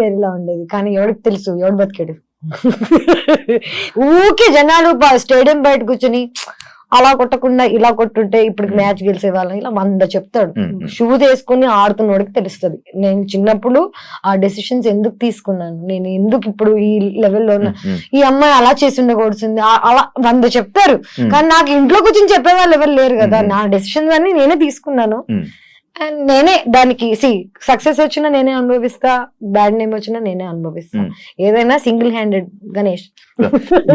వేరేలా ఉండేది. కానీ ఎవరికి తెలుసు? ఎవడు బతికాడు? ఊకే జనాలు స్టేడియం బయట కూర్చొని అలా కొట్టకుండా ఇలా కొట్టుంటే ఇప్పుడు. మ్యాచ్ గెలిచే వాళ్ళం ఇలా వంద చెప్తాడు. షూ తీసుకుని ఆడుతున్నోడికి తెలుస్తుంది. నేను చిన్నప్పుడు ఆ డెసిషన్స్ ఎందుకు తీసుకున్నాను? నేను ఎందుకు ఇప్పుడు ఈ లెవెల్లో ఉన్నా ఈ అమ్మాయి అలా చేసి ఉండకూడుతుంది అలా వంద చెప్తారు. కానీ నాకు ఇంట్లో కూర్చొని చెప్పే వాళ్ళు ఎవరు లేరు కదా. నా డెసిషన్స్ అన్ని నేనే తీసుకున్నాను. అండ్ నేనే దానికి సి సక్సెస్ వచ్చినా నేనే అనుభవిస్తా బ్యాడ్ నేమ్ వచ్చినా నేనే అనుభవిస్తా Hmm. ఏదైనా single handed Ganesh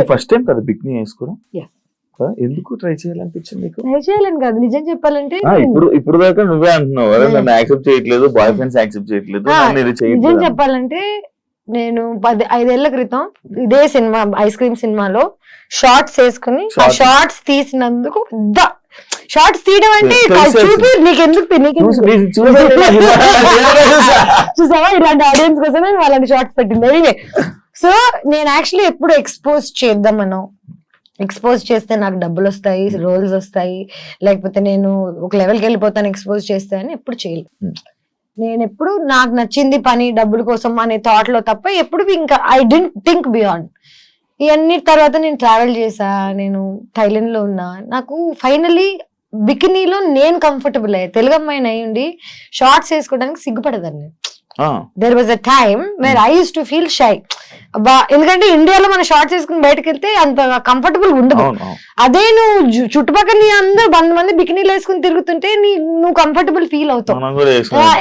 first time కదా బిక్ని వేసుకోవడం? ఎందుకు ట్రై చేయాలనిపించింది ట్రై చేయాలని కాదు నిజం చెప్పాలంటే ఇప్పుడు ఇప్పుడు దాకా నువ్వే అంటున్నావు. నన్ను యాక్సెప్ట్ చేయట్లేదు బాయ్ ఫ్రెండ్స్ యాక్సెప్ట్ చేయట్లేదు నిజం చెప్పాలంటే నేను పది ఐదేళ్ళ క్రితం ఇదే సినిమా ఐస్ క్రీమ్ సినిమాలో షార్ట్స్ వేసుకుని ఆ. షార్ట్స్ తీసినందుకు పెద్ద షార్ట్స్ తీయడం అంటే. చూపి నాకు చూసా. చూసావా? ఇలాంటి ఆడియన్స్ కోసమే అలాంటి షార్ట్స్ పెట్టింది. ఎనీవే సో నేను యాక్చువల్లీ ఎప్పుడు ఎక్స్పోజ్ చేద్దామనో ఎక్స్పోజ్ చేస్తే నాకు డబ్బులు వస్తాయి రోల్స్ వస్తాయి. లేకపోతే నేను ఒక లెవెల్కి వెళ్ళిపోతాను ఎక్స్పోజ్ చేస్తే అని ఎప్పుడు చేయలేదు. Hmm. నేను ఎప్పుడు నాకు నచ్చింది పని డబ్బుల కోసం అనే థాట్లో తప్ప ఎప్పుడు ఇంకా ఐ డెంట్ థింక్ బియాండ్ ఇవన్నీ తర్వాత నేను ట్రావెల్ చేసా నేను థైలాండ్లో ఉన్నా. నాకు ఫైనలీ బికినీలో నేను కంఫర్టబుల్ అయ్యా. తెలుగు అమ్మాయిని అయ్యుండి షార్ట్స్ వేసుకోవడానికి సిగ్గుపడదాన్ని. There was a time where I use to feel shy ఎందుకంటే ఇండియాలో మన షార్ట్స్ వేసుకుని బయటకు వెళ్తే అంత కంఫర్టబుల్ ఉండదు. అదే నువ్వు చుట్టుపక్కల నీ అందరు వంద మంది బికినీలు వేసుకుని తిరుగుతుంటే నీ నువ్వు కంఫర్టబుల్ ఫీల్ అవుతావు.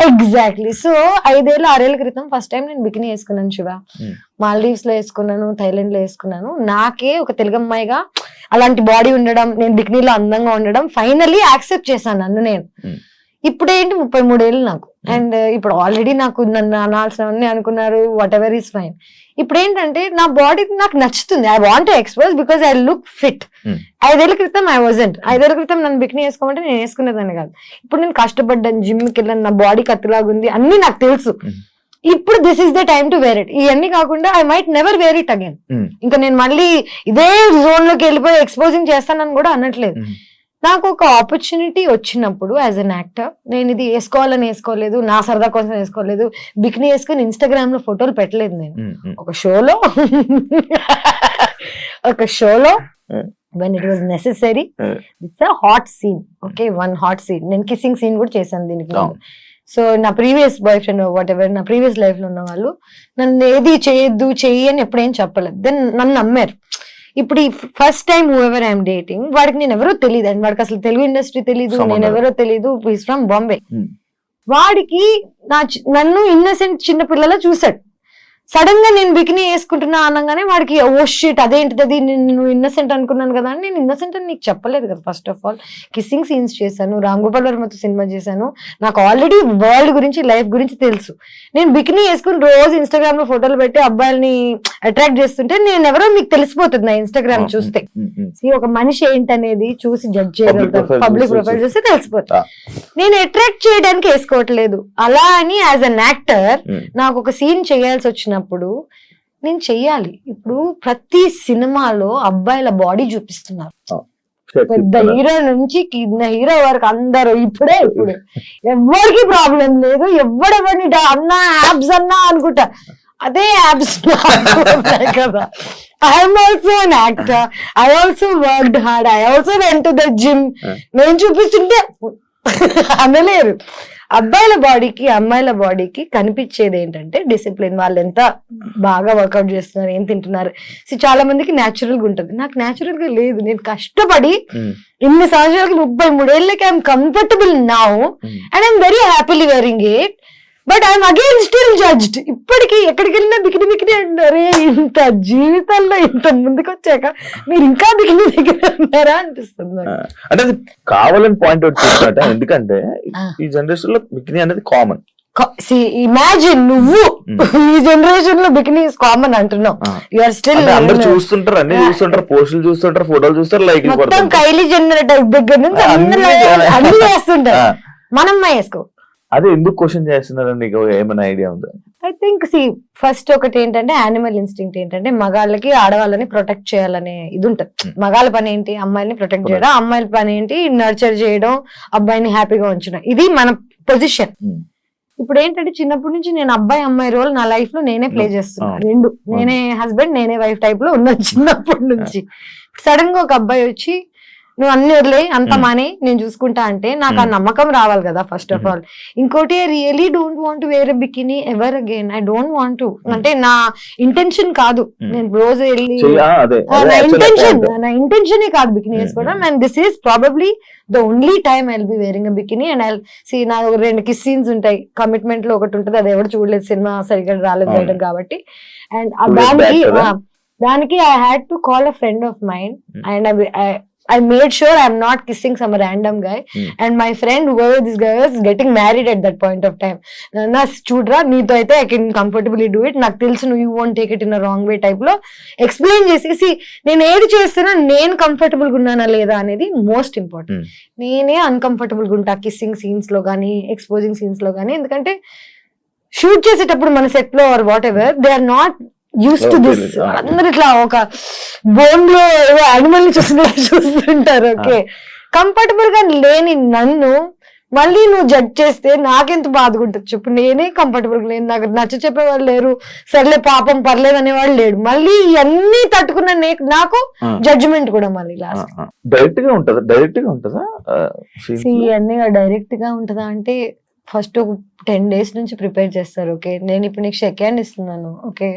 ఎగ్జాక్ట్లీ సో ఐదేళ్ళ ఆరేళ్ళ క్రితం ఫస్ట్ టైం నేను బికినీ వేసుకున్నాను శివ. మాల్దీవ్స్లో వేసుకున్నాను థైలాండ్లో వేసుకున్నాను. నాకే ఒక తెలుగు అమ్మాయిగా అలాంటి బాడీ ఉండడం నేను బికినీలో అందంగా ఉండడం ఫైనల్లీ యాక్సెప్ట్ చేశాను నన్ను నేను. ఇప్పుడు ఏంటి ముప్పై మూడేళ్ళు నాకు. అండ్ ఇప్పుడు ఆల్రెడీ నాకు నన్ను అనాల్సినవన్నీ అనుకున్నారు వాట్ ఎవర్ ఈస్ ఫైన్ ఇప్పుడు ఏంటంటే నా బాడీ నాకు నచ్చుతుంది. I want expose because I look fit Hmm. ఐదేళ్ళ క్రితం ఐ వాజంట్ ఐదేళ్ళ క్రితం నన్ను బికినీ వేసుకోమంటే నేను వేసుకునేదాన్ని కాదు. ఇప్పుడు నేను కష్టపడ్డాను జిమ్కి వెళ్ళాను నా బాడీ కత్తిలాగుంది అన్ని నాకు తెలుసు. Hmm. ఇప్పుడు this is the time to wear it ఇవన్నీ కాకుండా I might never wear it again ఇంకా నేను మళ్ళీ ఇదే జోన్లోకి వెళ్ళిపోయి ఎక్స్పోజింగ్ చేస్తానని కూడా అనట్లేదు. ఉమ్, నాకు ఒక ఆపర్చునిటీ వచ్చినప్పుడు యాజ్ అన్ యాక్టర్ నేను ఇది వేసుకోవాలని వేసుకోలేదు నా సరదా కోసం వేసుకోలేదు బికినీ వేసుకుని ఇన్స్టాగ్రామ్లో ఫోటోలు పెట్టలేదు నేను. ఒక షోలో ఒక షోలో. When it was necessary. It's a hot scene okay one hot scene నేను కిస్సింగ్ సీన్ కూడా చేశాను దీనికి. సో నా previous boyfriend whatever నా ప్రీవియస్ లైఫ్లో ఉన్న వాళ్ళు నన్ను ఏది చేయొద్దు చెయ్యి అని ఎప్పుడేం చెప్పలేదు దెన్ నన్ను నమ్మారు ఇప్పుడు ఈ first time whoever I'm dating వాడికి నేను ఎవరో తెలియదు అండ్ వాడికి అసలు తెలుగు ఇండస్ట్రీ తెలియదు. నేను ఎవరో తెలియదు ఈస్ ఫ్రమ్ బాంబే. వాడికి నా నన్ను ఇన్నసెంట్ చిన్న పిల్లల చూసాడు సడన్గా నేను బికినీ వేసుకుంటున్నా అనగానే వాడికి ఓ షీట్ అదేంటిది అది? నేను ఇన్నసెంట్ అనుకున్నాను కదా అని నేను ఇన్నసెంట్ అని నీకు చెప్పలేదు కదా first of all kissing scenes చేశాను రామ్ గోపాల్ వర్మతో సినిమా చేశాను. నాకు ఆల్రెడీ వరల్డ్ గురించి లైఫ్ గురించి తెలుసు. నేను బికినీ వేసుకుని రోజు ఇన్స్టాగ్రామ్లో ఫోటోలు పెట్టి అబ్బాయిల్ని అట్రాక్ట్ చేస్తుంటే నేను ఎవరో మీకు తెలిసిపోతుంది నా ఇన్స్టాగ్రామ్ చూస్తే. ఒక మనిషి ఏంటనేది చూసి జడ్జ్ చేయగలుగుతారు. profile పబ్లిక్ ప్రొఫైల్ చూసి. చూస్తే తెలిసిపోతుంది. నేను అట్రాక్ట్ చేయడానికి వేసుకోవట్లేదు. అలా అని యాజ్ అన్ యాక్టర్. నాకు ఒక సీన్ చేయాల్సి వచ్చినప్పుడు నేను చెయ్యాలి. ఇప్పుడు ప్రతి సినిమాలో అబ్బాయిల బాడీ చూపిస్తున్నారు. పెద్ద హీరో నుంచి కింద హీరో వరకు అందరూ ఇప్పుడే ఇప్పుడు. ఎవరికి ప్రాబ్లం లేదు ఎవడెవరిని అన్నా యాబ్స్ అన్నా అనుకుంటా. అదే యాబ్స్ కదా. I'm also an actor I also worked hard I also went to the gym. నేను చూపిస్తుంటే అనలేరు అబ్బాయిల బాడీకి అమ్మాయిల బాడీకి కనిపించేది ఏంటంటే డిసిప్లిన్. వాళ్ళు ఎంత బాగా వర్కౌట్ చేస్తున్నారు ఏం తింటున్నారు. చాలా మందికి న్యాచురల్గా ఉంటుంది. నాకు న్యాచురల్గా లేదు. నేను కష్టపడి ఉమ్, ఇన్ని సంవత్సరాలకి ముప్పై మూడేళ్ళకి I'm comfortable now. And I'm very happily wearing it but I'm again still judged ఇప్పటికి ఎక్కడికి వెళ్ళినా బికిని బికిని అంటారే ఇంత జీవితంలో ఇంత ముందుకు వచ్చాక మీరు ఇంకా బికిని దగ్గర ఉన్నారా అనిపిస్తుంది. అంటే అది కావాలని పాయింట్ అవుట్ చేసినట్ట ఎందుకంటే. ఈ జనరేషన్లో బికినీ అనేది కామన్ ఇమాజిన్ నువ్వు ఈ జనరేషన్లో బికినీ ఇస్ కామన్ అంటున్నావు. యు ఆర్ స్టిల్ అందరు చూస్తుంటారు అన్ని. చూస్తుంటారు పోస్టులు చూస్తుంటారు ఫోటోలు చూస్తారు లైక్ మొత్తం కైలీ జనరేటర్ దగ్గర నుంచి అన్ని- అన్ని చేస్తుంటారు. మనం వేసుకో అదే ఎందుకు క్వశ్చన్ చేస్తున్నారు నీకు ఏమైనా ఐడియా ఉందా? ఐ థింక్ సి ఫస్ట్ ఒకటి ఏంటంటే యానిమల్ ఇన్స్టింక్ట్ ఏంటంటే మగాళ్ళకి ఆడవాళ్ళని ప్రొటెక్ట్ చేయాలనే ఇది ఉంటుంది. Hmm. మగాళ్ళ పని ఏంటి? అమ్మాయిని ప్రొటెక్ట్ చేయడం. అమ్మాయిల పని ఏంటి? నర్చర్ చేయడం అబ్బాయిని హ్యాపీగా ఉంచడం. ఇది మన పొజిషన్ Hmm. ఇప్పుడు ఏంటంటే చిన్నప్పటి నుంచి నేను అబ్బాయి అమ్మాయి రోల్ నా లైఫ్లో నేనే ప్లే చేస్తున్నా. అవును. రెండు. నేనే హస్బెండ్ నేనే వైఫ్ టైప్లో ఉన్నాను చిన్నప్పటి నుంచి. సడన్గా ఒక అబ్బాయి వచ్చి నువ్వు అన్ని వదిలే అంత. మాని నేను చూసుకుంటా అంటే నాకు ఆ. నమ్మకం రావాలి కదా ఫస్ట్ ఆఫ్. ఆల్ ఇంకోటి రియలీ డోంట్ వాంట్ వేరే bikini ever again I don't want అంటే నా ఇంటెన్షన్ కాదు. నేను రోజు వెళ్ళి నా ఇంటెన్షన్. నా ఇంటెన్షన్ కాదు బికినీ వేసుకోవడం. And this is probably the only time I be wearing bikini and I see నా రెండు కిస్ సీన్స్ ఉంటాయి కమిట్మెంట్లో ఒకటి ఉంటుంది అది ఎవరు చూడలేదు సినిమా సరిగ్గా రాలేదు. బయటకు కాబట్టి అండ్ దానికి దానికి I had to call a friend of mine. And I made sure I'm not kissing some random guy Mm. And my friend this guy was getting married at that point of time నా చూడరా నీతో అయితే I can comfortably do it నాకు తెలుసు నువ్వు you won't take it in wrong way టైప్లో. Explain చేసేసి నేను ఏది చేస్తున్నా నేను కంఫర్టబుల్గా ఉన్నానా లేదా అనేది మోస్ట్ ఇంపార్టెంట్ Hmm. నేనే అన్కంఫర్టబుల్గా ఉంటా కిస్సింగ్ సీన్స్లో కానీ ఎక్స్పోజింగ్ సీన్స్లో కానీ ఎందుకంటే షూట్ చేసేటప్పుడు మన సెట్లో or whatever they are not use to this. అందరు ఇట్లా ఒక బోన్లో యానిమల్ని చూస్తున్నట్టు చూస్తుంటారు ఓకే కంఫర్టబుల్గా లేని నన్ను మళ్ళీ నువ్వు జడ్జ్ చేస్తే నాకెంత బాధగా ఉంటుంది చెప్పు. నేనే కంఫర్టబుల్ లేను. నాకు నచ్చ చెప్పేవాళ్ళు లేరు. సర్లే పాపం పర్లేదు అనేవాళ్ళు లేడు. మళ్ళీ ఇవన్నీ తట్టుకున్న నాకు జడ్జిమెంట్ కూడా మళ్ళీ లాస్ట్. డైరెక్ట్గా ఉంటదా? డైరెక్ట్గా ఉంటదా? డైరెక్ట్గా ఉంటుందా అంటే ఫస్ట్ టెన్ డేస్ నుంచి ప్రిపేర్ చేస్తారు ఓకే? నేను ఇప్పుడు నీకు సెకండ్ ఇస్తున్నాను ఓకే?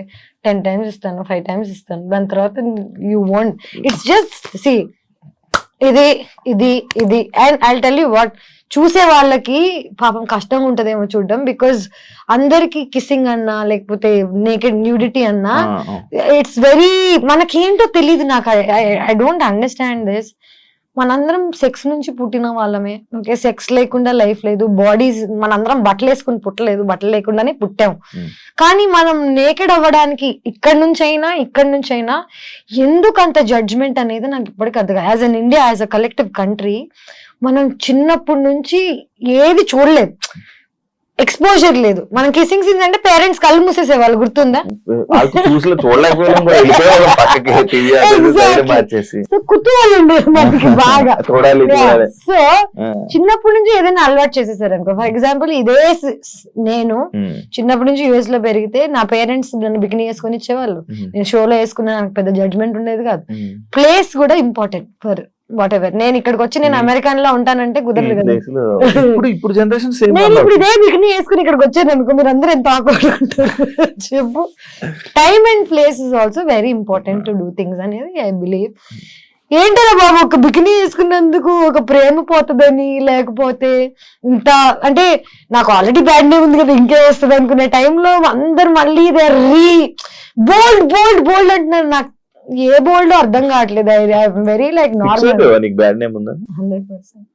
టెన్ టైమ్స్ ఇస్తాను ఫైవ్ టైమ్స్ ఇస్తాను. దాని తర్వాత you want it's just see ఇది ఇది ఇది and I tell you what చూసే వాళ్ళకి పాపం కష్టం ఉంటదేమో చూడడం బికాజ్ అందరికి కిస్సింగ్ అన్నా లేకపోతే నేకెడ్ న్యూడిటీ అన్నా. ఇట్స్ వెరీ మనకేంటో తెలియదు నాకు. ఐ డోంట్ అండర్స్టాండ్ దిస్ మనందరం సెక్స్ నుంచి పుట్టిన వాళ్ళమే. ఓకే సెక్స్ లేకుండా లైఫ్ లేదు. బాడీస్ మనందరం బట్టలు వేసుకుని పుట్టలేదు. బట్టలు లేకుండానే పుట్టాం. Hmm. కానీ మనం నేకెడ్ అవ్వడానికి ఇక్కడ నుంచి అయినా ఇక్కడ నుంచి అయినా ఎందుకు అంత జడ్జ్మెంట్ అనేది నాకు ఇప్పటికీ అర్థం as an India as a collective country మనం చిన్నప్పటి నుంచి ఏది చూడలేదు. ఎక్స్పోజర్ లేదు. మనం కిసింగ్ సీన్స్ అంటే పేరెంట్స్ కళ్ళు మూసేసేవాళ్ళు గుర్తుందా? వాళ్ళకి చూసి చూడలేకపోయాం కూడా వెళ్ళిపోయేవాళ్ళం పక్కకి టీవీ Exactly. మార్చేసి. సో కుతూహలం ఉండేది మనకి బాగా. సో చిన్నప్పటి నుంచి ఏదైనా అలవాటు చేసేసారు అనుకో. ఫర్ ఎగ్జాంపుల్ ఇదే నేను ఉమ్, చిన్నప్పటి నుంచి యూఎస్లో పెరిగితే నా పేరెంట్స్ నన్ను బికినీ వేసుకొని ఇచ్చేవాళ్ళు. ఉమ్, నేను షోలో వేసుకున్నా నాకు పెద్ద జడ్జ్మెంట్ ఉండేది కాదు. ప్లేస్ కూడా ఇంపార్టెంట్ ఫర్ వాట్ ఎవర్ నేను ఇక్కడికి వచ్చి నేను. అమెరికన్లో ఉంటానంటే కుదరదు కదా. ఇప్పుడు ఇప్పుడు జనరేషన్ సేమ్ నేను ఇప్పుడు ఇదే బికినీ వేసుకుని ఇక్కడికి వచ్చాను అనుకో మీరు అందరూ ఎంత చెప్పు. Time and place is also very important to do things అనేది ఐ బిలీవ్ ఏంటరా బాబు ఒక బికినీ వేసుకున్నందుకు ఒక ప్రేమ పోతుందని లేకపోతే ఇంత అంటే నాకు ఆల్రెడీ బ్యాడ్ నేమ్ ఉంది కదా ఇంకే వస్తుంది అనుకునే టైంలో అందరు మళ్ళీ రీ బోల్డ్ బోల్డ్ బోల్డ్ అంటున్నారు. నాకు ఏ బోల్డ్ అర్థం కావట్లేదు. ఐ వెరీ లైక్ నార్మల్ నీకు బ్యాడ్ నేమ్ ఉందా? Hundred percent.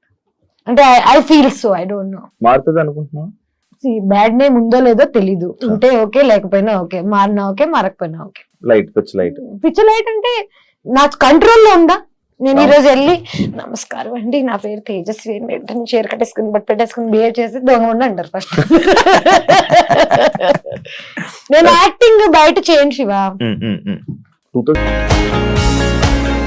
అంటే I feel so I don't know మారుతుంది అనుకుంటున్నా బ్యాడ్ నేమ్ ఉందో లేదో తెలీదు. ఉంటే ఓకే లేకపోయినా ఓకే. మారినా ఓకే మారకపోయినా ఓకే. లైట్ పిచ్ లైట్ పిచ్చ లైట్ అంటే నా కంట్రోల్లో ఉందా? నేను ఈ. రోజు వెళ్ళి నమస్కారం అండి నా పేరు తేజస్వి వెంటనే చీర కట్టేసుకుని బట్ పెట్టేసుకుని బిహేవ్ చేసి దొంగ ఉండి అంటారు ఫస్ట్ నేను యాక్టింగ్ బయట చేయండి శివ. Two thousand